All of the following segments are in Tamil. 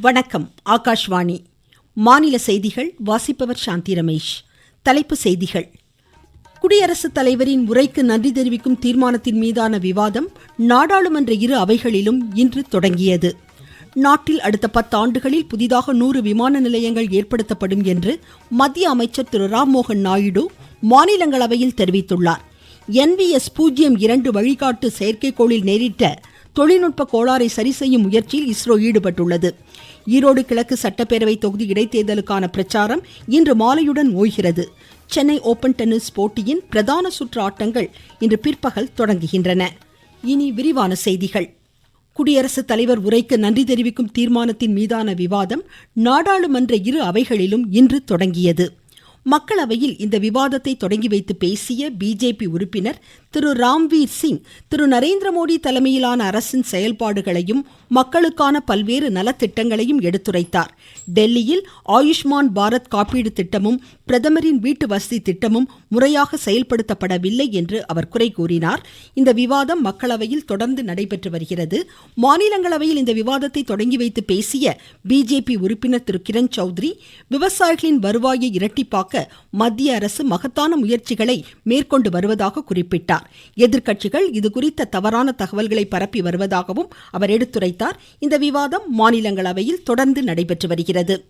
வணக்கம் ஆகாஷ்வாணி. மாநில செய்திகள் வாசிப்பவர் சாந்தி ரமேஷ். தலைப்புச் செய்திகள். குடியரசுத் தலைவரின் உரைக்கு நன்றி தெரிவிக்கும் தீர்மானத்தின் மீதான விவாதம் நாடாளுமன்ற இரு அவைகளிலும் இன்று தொடங்கியது. நாட்டில் அடுத்த பத்தாண்டுகளில் புதிதாக நூறு விமான நிலையங்கள் ஏற்படுத்தப்படும் என்று மத்திய அமைச்சர் திரு ராம்மோகன் நாயுடு மாநிலங்களவையில் தெரிவித்துள்ளார். என்விஎஸ் பூஜ்ஜியம் இரண்டு வழிகாட்டு செயற்கைக்கோளில் நேரிட்ட தொழில்நுட்ப கோளாறை சரி செய்யும் முயற்சியில் இஸ்ரோ ஈடுபட்டுள்ளது. ஈரோடு கிழக்கு சட்டப்பேரவை தொகுதி இடைத்தேர்தலுக்கான பிரச்சாரம் இன்று மாலையுடன் ஓய்கிறது. சென்னை ஓபன் டென்னிஸ் போட்டியின் பிரதான சுற்று ஆட்டங்கள் இன்று பிற்பகல் தொடங்குகின்றன. இனி விரிவான செய்திகள். குடியரசுத் தலைவர் உரைக்கு நன்றி தெரிவிக்கும் தீர்மானத்தின் மீதான விவாதம் நாடாளுமன்ற இரு அவைகளிலும் இன்று தொடங்கியது. மக்களவையில் இந்த விவாதத்தை தொடங்கி வைத்து பேசிய பிஜேபி உறுப்பினர் திரு ராம்வீர் சிங் திரு நரேந்திர மோடி தலைமையிலான அரசின் செயல்பாடுகளையும் மக்களுக்கான பல்வேறு நலத்திட்டங்களையும் எடுத்துரைத்தார். டெல்லியில் ஆயுஷ்மான் பாரத் காப்பீடு திட்டமும் பிரதமரின் வீட்டு வசதி திட்டமும் முறையாக செயல்படுத்தப்படவில்லை என்று அவர் குறை கூறினார். இந்த விவாதம் மக்களவையில் தொடர்ந்து நடைபெற்று வருகிறது. மாநிலங்களவையில் இந்த விவாதத்தை தொடங்கி வைத்து பேசிய பிஜேபி உறுப்பினர் திரு கிரண் சௌத்ரி விவசாயிகளின் வருவாயை இரட்டிப்பாக்க மத்திய அரசு மகத்தான முயற்சிகளை மேற்கொண்டு வருவதாக குறிப்பிட்டார். எதிர்கட்சிகள் இதுகுறித்த தவறான தகவல்களை பரப்பி வருவதாகவும் அவர் எடுத்துரைத்தார். இந்த விவாதம் மாநிலங்களவையில் தொடர்ந்து நடைபெற்று வருகிறது.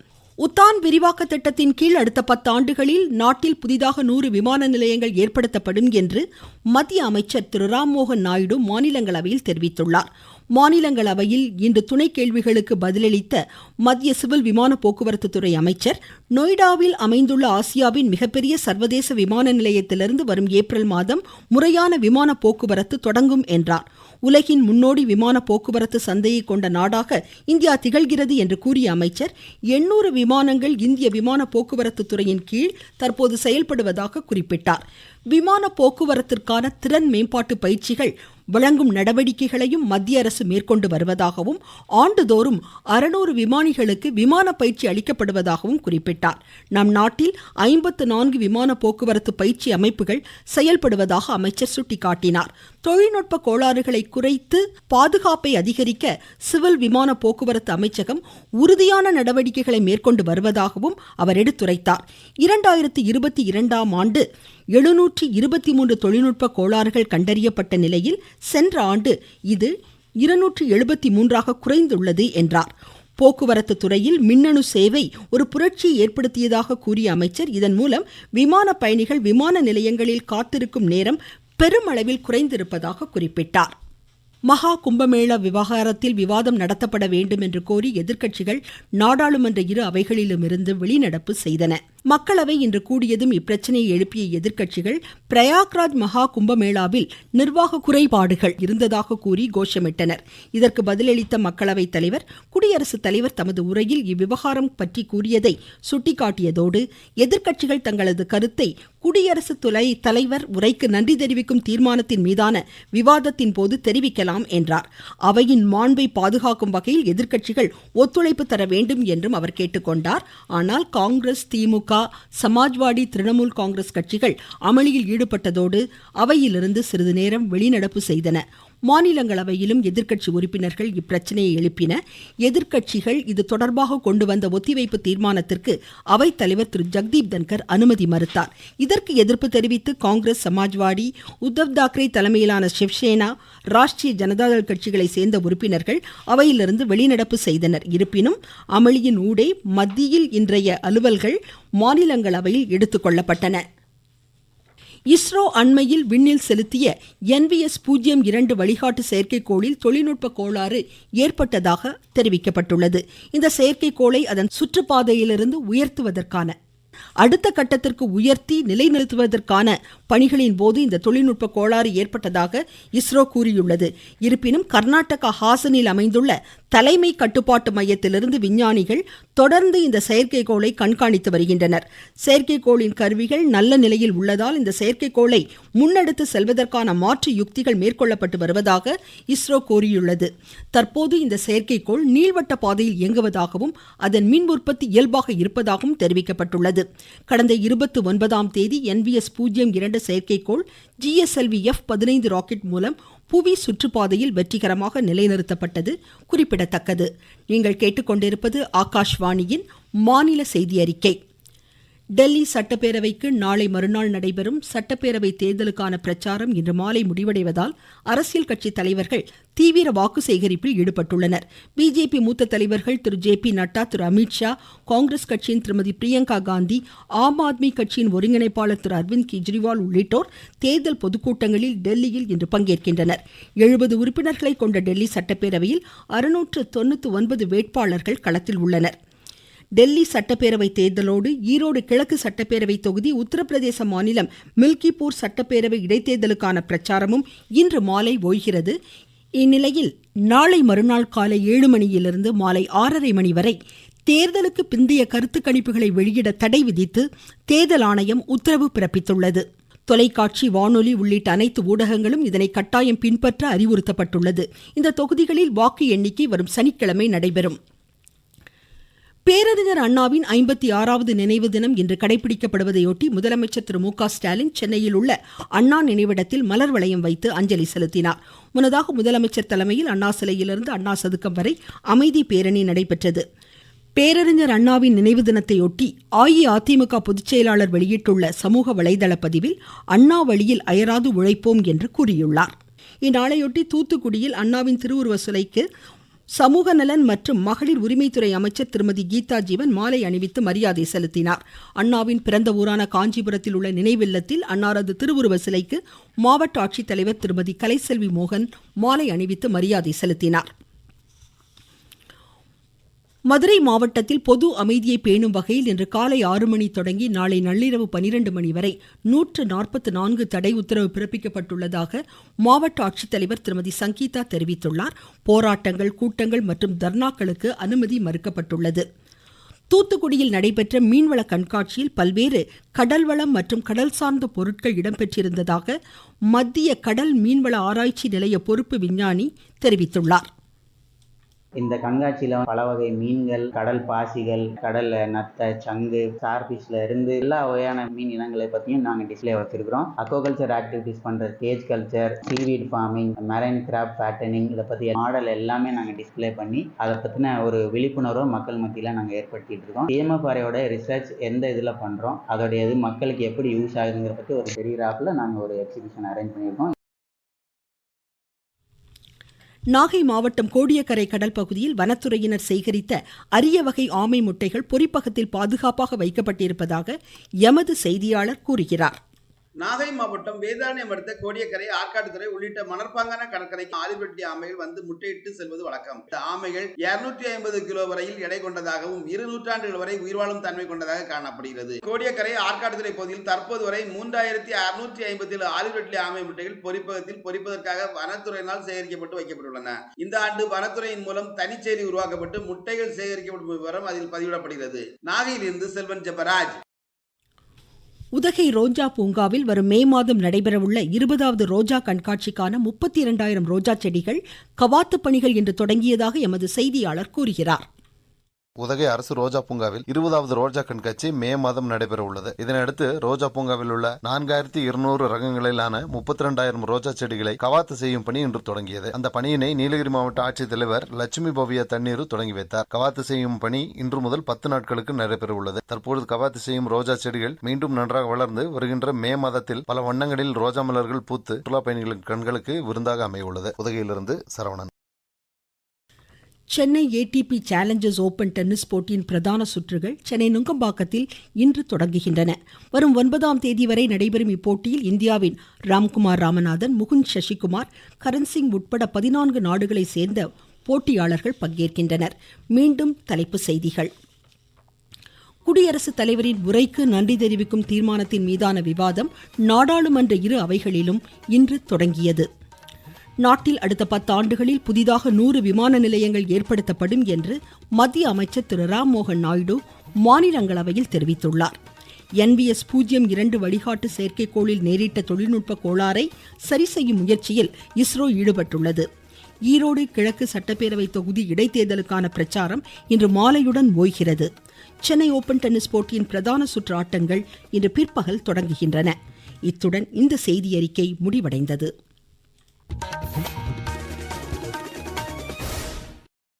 உத்தான் விரிவாக்க திட்டத்தின் கீழ் அடுத்த பத்தாண்டுகளில் நாட்டில் புதிதாக நூறு விமான நிலையங்கள் ஏற்படுத்தப்படும் என்று மத்திய அமைச்சர் திரு ராம்மோகன் நாயுடு மாநிலங்களவையில் தெரிவித்துள்ளார். மாநிலங்களவையில் இன்று துணை கேள்விகளுக்கு பதிலளித்த மத்திய சிவில் விமான போக்குவரத்து துறை அமைச்சர் நொய்டாவில் அமைந்துள்ள ஆசியாவின் மிகப்பெரிய சர்வதேச விமான நிலையத்திலிருந்து வரும் ஏப்ரல் மாதம் முறையான விமான போக்குவரத்து தொடங்கும் என்றார். உலகின் முன்னோடி விமான போக்குவரத்து சந்தையை கொண்ட நாடாக இந்தியா திகழ்கிறது என்று கூறிய அமைச்சர் எண்ணூறு விமானங்கள் இந்திய விமான போக்குவரத்து துறையின் கீழ் தற்போது செயல்படுவதாக குறிப்பிட்டார். விமான போக்குவரத்திற்கான திறன் மேம்பாட்டு பயிற்சிகள் வழங்கும் நடவடிக்கைகளையும் மத்திய அரசு மேற்கொண்டு வருவதாகவும் ஆண்டுதோறும் அறுநூறு விமானிகளுக்கு விமான பயிற்சி அளிக்கப்படுவதாகவும் குறிப்பிட்டார். நம் நாட்டில் ஐம்பத்து நான்கு விமான போக்குவரத்து பயிற்சி அமைப்புகள் செயல்படுவதாக அமைச்சர் சுட்டிக்காட்டினார். தொழில்நுட்ப கோளாறுகளை குறைத்து பாதுகாப்பை அதிகரிக்க சிவில் விமான போக்குவரத்து அமைச்சகம் உறுதியான நடவடிக்கைகளை மேற்கொண்டு வருவதாகவும் அவர் எடுத்துரைத்தார். இரண்டாயிரத்தி இருபத்தி இரண்டாம் ஆண்டு எழுநூற்றி இருபத்தி மூன்று தொழில்நுட்ப கோளாறுகள் கண்டறியப்பட்ட நிலையில் சென்ற ஆண்டு இது இருநூற்றி எழுபத்தி மூன்றாக குறைந்துள்ளது என்றார். போக்குவரத்து துறையில் மின்னணு சேவை ஒரு புரட்சியை ஏற்படுத்தியதாக கூறிய அமைச்சர் இதன் மூலம் விமான பயணிகள் விமான நிலையங்களில் காத்திருக்கும் நேரம் பெருமளவில் குறைந்திருப்பதாக குறிப்பிட்டார். மகா கும்பமேளா விவகாரத்தில் விவாதம் நடத்தப்பட வேண்டும் என்று கோரி எதிர்க்கட்சிகள் நாடாளுமன்ற இரு அவைகளிலுமிருந்து வெளிநடப்பு செய்தன. மக்களவை இன்று கூடியதும் இப்பிரச்சனையை எழுப்பிய எதிர்க்கட்சிகள் பிரயாக்ராஜ் மகா கும்பமேளாவில் நிர்வாக குறைபாடுகள் இருந்ததாக கூறி கோஷமிட்டனர். இதற்கு பதிலளித்த மக்களவைத் தலைவர் குடியரசுத் தலைவர் தமது உரையில் இவ்விவகாரம் பற்றி கூறியதை சுட்டிக்காட்டியதோடு எதிர்க்கட்சிகள் தங்களது கருத்தை குடியரசு துறை தலைவர் உரைக்கு நன்றி தெரிவிக்கும் தீர்மானத்தின் மீதான விவாதத்தின் போது தெரிவிக்கலாம் என்றார். அவையின் மாண்பை பாதுகாக்கும் வகையில் எதிர்க்கட்சிகள் ஒத்துழைப்பு தர வேண்டும் என்றும் அவர் கேட்டுக்கொண்டார். ஆனால் காங்கிரஸ் திமுக சமாஜ்வாடி திரிணாமுல் காங்கிரஸ் கட்சிகள் அமளியில் ஈடுபட்டதோடு அவையிலிருந்து சிறிது நேரம் வெளிநடப்பு செய்தன. மாநிலங்களவையிலும் எதிர்க்கட்சி உறுப்பினர்கள் இப்பிரச்சனையை எழுப்பின. எதிர்க்கட்சிகள் இது தொடர்பாக கொண்டு வந்த ஒத்திவைப்பு தீர்மானத்திற்கு அவைத்தலைவர் திரு. ஜெக்தீப் தன்கர் அனுமதி மறுத்தார். இதற்கு எதிர்ப்பு தெரிவித்து காங்கிரஸ் சமாஜ்வாடி உத்தவ் தாக்கரே தலைமையிலான சிவசேனா ராஷ்டிரிய ஜனதாதள் கட்சிகளை சேர்ந்த உறுப்பினர்கள் அவையிலிருந்து வெளிநடப்பு செய்தனர். இருப்பினும் அமளியின் ஊடே மத்தியில் இன்றைய அலுவல்கள் மாநிலங்களவையில் எடுத்துக்கொள்ளப்பட்டன இஸ்ரோ அண்மையில் விண்ணில் செலுத்திய என்விஎஸ் பூஜ்ஜியம் இரண்டு வழிகாட்டு செயற்கைக்கோளில் தொழில்நுட்ப கோளாறு ஏற்பட்டதாக தெரிவிக்கப்பட்டுள்ளது. இந்த செயற்கைக்கோளை அதன் சுற்றுப்பாதையிலிருந்து உயர்த்துவதற்கான அடுத்த கட்டத்திற்கு உயர்த்தி நிலைநிறுத்துவதற்கான பணிகளின் போது இந்த தொழில்நுட்ப கோளாறு ஏற்பட்டதாக இஸ்ரோ கூறியுள்ளது. இருப்பினும் கர்நாடகா ஹாசனில் அமைந்துள்ள தலைமை கட்டுப்பாட்டு மையத்திலிருந்து விஞ்ஞானிகள் தொடர்ந்து இந்த செயற்கைக்கோளை கண்காணித்து வருகின்றனர். செயற்கைக்கோளின் கருவிகள் நல்ல நிலையில் உள்ளதால் இந்த செயற்கைக்கோளை முன்னெடுத்து செல்வதற்கான மாற்று யுக்திகள் மேற்கொள்ளப்பட்டு வருவதாக இஸ்ரோ கூறியுள்ளது. தற்போது இந்த செயற்கைக்கோள் நீள்வட்ட பாதையில் இயங்குவதாகவும் அதன் மின் உற்பத்தி இயல்பாக இருப்பதாகவும் தெரிவிக்கப்பட்டுள்ளது. கடந்த இருபத்தி ஒன்பதாம் தேதி என் வி எஸ் பூஜ்ஜியம் இரண்டு செயற்கைக்கோள் ஜிஎஸ்எல்வி எஃப் பதினைந்து ராக்கெட் மூலம் புவி சுற்றுப்பாதையில் வெற்றிகரமாக நிலைநிறுத்தப்பட்டது குறிப்பிடத்தக்கது. நீங்கள் கேட்டுக்கொண்டிருப்பது ஆகாஷ்வாணியின் மாநில செய்தி அறிக்கை. டெல்லி சட்டப்பேரவைக்கு நாளை மறுநாள் நடைபெறும் சட்டப்பேரவை தேர்தலுக்கான பிரச்சாரம் இன்று மாலை முடிவடைவதால் அரசியல் கட்சி தலைவர்கள் தீவிர வாக்கு சேகரிப்பில் ஈடுபட்டுள்ளனர். பிஜேபி மூத்த தலைவர்கள் திரு ஜே பி நட்டா திரு அமித்ஷா காங்கிரஸ் கட்சியின் திருமதி பிரியங்கா காந்தி ஆம் ஆத்மி கட்சியின் ஒருங்கிணைப்பாளர் திரு அரவிந்த் கெஜ்ரிவால் உள்ளிட்டோர் தேர்தல் பொதுக்கூட்டங்களில் டெல்லியில் இன்று பங்கேற்கின்றனர். எழுபது உறுப்பினர்களை கொண்ட டெல்லி சட்டப்பேரவையில் அறுநூற்று தொண்ணூற்று ஒன்பது வேட்பாளர்கள் களத்தில் உள்ளனர். டெல்லி சட்டப்பேரவை தேர்தலோடு ஈரோடு கிழக்கு சட்டப்பேரவை தொகுதி உத்தரப்பிரதேச மாநிலம் மில்கிப்பூர் சட்டப்பேரவை இடைத்தேர்தலுக்கான பிரச்சாரமும் இன்று மாலை ஓய்கிறது. இந்நிலையில் நாளை மறுநாள் காலை ஏழு மணியிலிருந்து மாலை ஆறரை மணி வரை தேர்தலுக்கு பிந்தைய கருத்து கணிப்புகளை வெளியிட தடை விதித்து தேர்தல் ஆணையம் உத்தரவு பிறப்பித்துள்ளது. தொலைக்காட்சி வானொலி உள்ளிட்ட அனைத்து ஊடகங்களும் இதனை கட்டாயம் பின்பற்ற அறிவுறுத்தப்பட்டுள்ளது. இந்த தொகுதிகளில் வாக்கு எண்ணிக்கை வரும் சனிக்கிழமை நடைபெறும். பேரறிஞர் அண்ணாவின் ஐம்பத்தி ஆறாவது நினைவு தினம் இன்று கடைபிடிக்கப்படுவதையொட்டி முதலமைச்சர் திரு மு க ஸ்டாலின் சென்னையில் உள்ள அண்ணா நினைவிடத்தில் மலர் வளையம் வைத்து அஞ்சலி செலுத்தினார். முன்னதாக முதலமைச்சர் தலைமையில் அண்ணா சிலையிலிருந்து அண்ணா சதுக்கம் வரை அமைதி பேரணி நடைபெற்றது. பேரறிஞர் அண்ணாவின் நினைவு தினத்தையொட்டி அஇஅதிமுக பொதுச் செயலாளர் வெளியிட்டுள்ள சமூக வலைதள பதிவில் அண்ணா வழியில் அயராது உழைப்போம் என்று கூறியுள்ளார். இந்நாளையொட்டி தூத்துக்குடியில் அண்ணாவின் திருவுருவ சிலைக்கு சமூக நலன் மற்றும் மகளிர் உரிமைத்துறை அமைச்சர் திருமதி கீதா ஜீவன் மாலை அணிவித்து மரியாதை செலுத்தினார். அண்ணாவின் பிறந்த ஊரான காஞ்சிபுரத்தில் உள்ள நினைவில்லத்தில் அன்னாரது திருவுருவ சிலைக்கு மாவட்ட ஆட்சித்தலைவர் திருமதி கலைசெல்வி மோகன் மாலை அணிவித்து மரியாதை செலுத்தினார். மதுரை மாவட்டத்தில் பொது அமைதியை பேணும் வகையில் இன்று காலை ஆறு மணி தொடங்கி நாளை நள்ளிரவு பனிரெண்டு மணி வரை நூற்று நாற்பத்தி நான்கு தடை உத்தரவு பிறப்பிக்கப்பட்டுள்ளதாக மாவட்ட ஆட்சித்தலைவர் திருமதி சங்கீதா தெரிவித்துள்ளார். போராட்டங்கள் கூட்டங்கள் மற்றும் தர்ணாக்களுக்கு அனுமதி மறுக்கப்பட்டுள்ளது. தூத்துக்குடியில் நடைபெற்ற மீன்வள கண்காட்சியில் பல்வேறு கடல்வளம் மற்றும் கடல் சார்ந்த பொருட்கள் இடம்பெற்றிருந்ததாக மத்திய கடல் மீன்வள ஆராய்ச்சி நிலைய பொறுப்பு விஞ்ஞானி தெரிவித்துள்ளார். இந்த கண்காட்சியில் பல வகை மீன்கள் கடல் பாசிகள் கடல்ல நத்தை சங்கு ஸ்டார்பிஷ்ல இருந்து எல்லா வகையான மீன் இனங்களை பற்றியும் நாங்கள் டிஸ்பிளே வச்சிருக்கிறோம். அக்வாகல்ச்சர் ஆக்டிவிட்டிஸ் பண்ற cage culture seaweed farming marine crab fattening இதை பற்றி மாடல் எல்லாமே நாங்கள் டிஸ்பிளே பண்ணி அதை பற்றின ஒரு விழிப்புணர்வை மக்கள் மத்தியில் நாங்கள் ஏற்படுத்திட்டு இருக்கோம். டிஎம்எஃப்ஆரையோட ரிசர்ச் எந்த இதில் பண்ணுறோம் அதோடைய இது மக்களுக்கு எப்படி யூஸ் ஆகுதுங்கிற பற்றி ஒரு பெரிய ராப்பில் நாங்கள் ஒரு எக்ஸிபிஷன் அரேஞ்ச் பண்ணியிருக்கோம். நாகை மாவட்டம் கோடியக்கரை கடல் பகுதியில் வனத்துறையினர் சேகரித்த அரிய வகை ஆமை முட்டைகள் பொறிப்பகத்தில் பாதுகாப்பாக வைக்கப்பட்டிருப்பதாக எமது செய்தியாளர் கூறுகிறார். நாகை மாவட்டம் வேதாரண்யம் அடுத்த கோடியக்கரை ஆற்காட்டுத்துறை உள்ளிட்ட மணற்பாங்கான கடற்கரைக்கு ஆலிபட்டி ஆமைகள் வந்து முட்டையிட்டு செல்வது வழக்கம். இந்த ஆமைகள் இருநூற்றி ஐம்பது கிலோ வரையில் எடை கொண்டதாகவும் இரு நூற்றாண்டுகள் வரை உயிர்வாழும் தன்மை கொண்டதாக காணப்படுகிறது. கோடியக்கரை ஆற்காட்டுத்துறை பகுதியில் தற்போது வரை மூன்றாயிரத்தி அறுநூற்றி ஐம்பத்தி ஏழு ஆலிவெட்லி ஆமை முட்டைகள் பொறிப்பகத்தில் பொறிப்பதற்காக வனத்துறையினால் சேகரிக்கப்பட்டு வைக்கப்பட்டுள்ளன. இந்த ஆண்டு வனத்துறையின் மூலம் தனிச்செயலி உருவாக்கப்பட்டு முட்டைகள் சேகரிக்கப்படும் விவரம் அதில் பதிவிடப்படுகிறது. நாகையிலிருந்து செல்வன் ஜெபராஜ். உதகை ரோஜா பூங்காவில் வரும் மே மாதம் நடைபெறவுள்ள இருபதாவது ரோஜா கண்காட்சிக்கான முப்பத்தி இரண்டாயிரம் ரோஜா செடிகள் கவாத்து பணிகள் இன்று தொடங்கியதாக எமது செய்தியாளர் கூறுகிறார். உதகை அரசு ரோஜா பூங்காவில் இருபதாவது ரோஜா கண்காட்சி மே மாதம் நடைபெற உள்ளது இதனையடுத்து ரோஜா பூங்காவில் உள்ள நான்காயிரத்தி இருநூறு ரகங்களிலான முப்பத்தி ரெண்டாயிரம் ரோஜா செடிகளை கவாத்து செய்யும் பணி இன்று தொடங்கியது. அந்த பணியினை நீலகிரி மாவட்ட ஆட்சித்தலைவர் லட்சுமி பவ்யா தண்ணீர் தொடங்கி வைத்தார். கவாத்து செய்யும் பணி இன்று முதல் பத்து நாட்களுக்கு நடைபெற உள்ளது தற்போது கவாத்து செய்யும் ரோஜா செடிகள் மீண்டும் நன்றாக வளர்ந்து வருகின்ற மே மாதத்தில் பல வண்ணங்களில் ரோஜா மலர்கள் பூத்து சுற்றுலா பயணிகளின் கண்களுக்கு விருந்தாக அமைய உள்ளது உதகையிலிருந்து Saravanan. Chennai ATP challengers open tennis போட்டியின் பிரதான சுற்றுகள் சென்னை நுங்கம்பாக்கத்தில் இன்று தொடங்குகின்றன. வரும் ஒன்பதாம் தேதி வரை நடைபெறும் இப்போட்டியில் இந்தியாவின் ராம்குமார் ராமநாதன் முகுந்த் சசிகுமார் கரண்சிங் உட்பட பதினான்கு நாடுகளை சேர்ந்த போட்டியாளர்கள் பங்கேற்கின்றனர். மீண்டும் தலைப்புச் செய்திகள். குடியரசுத் தலைவரின் உரைக்கு நன்றி தெரிவிக்கும் தீர்மானத்தின் மீதான விவாதம் நாடாளுமன்ற இரு அவைகளிலும் இன்று தொடங்கியது. நாட்டில் அடுத்த பத்தாண்டுகளில் புதிதாக நூறு விமான நிலையங்கள் ஏற்படுத்தப்படும் என்று மத்திய அமைச்சர் திரு ராம்மோகன் நாயுடு மாநிலங்களவையில் தெரிவித்துள்ளார். என்பிஎஸ் பூஜ்ஜியம் இரண்டு வழிகாட்டு செயற்கைக்கோளில் நேரிட்ட தொழில்நுட்ப கோளாறை சரி செய்யும் முயற்சியில் இஸ்ரோ ஈடுபட்டுள்ளது. ஈரோடு கிழக்கு சட்டப்பேரவை தொகுதி இடைத்தேர்தலுக்கான பிரச்சாரம் இன்று மாலையுடன் ஓய்கிறது. சென்னை ஓபன் டென்னிஸ் போட்டியின் பிரதான சுற்று ஆட்டங்கள் இன்று பிற்பகல் தொடங்குகின்றன. இத்துடன் இந்த செய்தியறிக்கை முடிவடைந்தது. Thank you.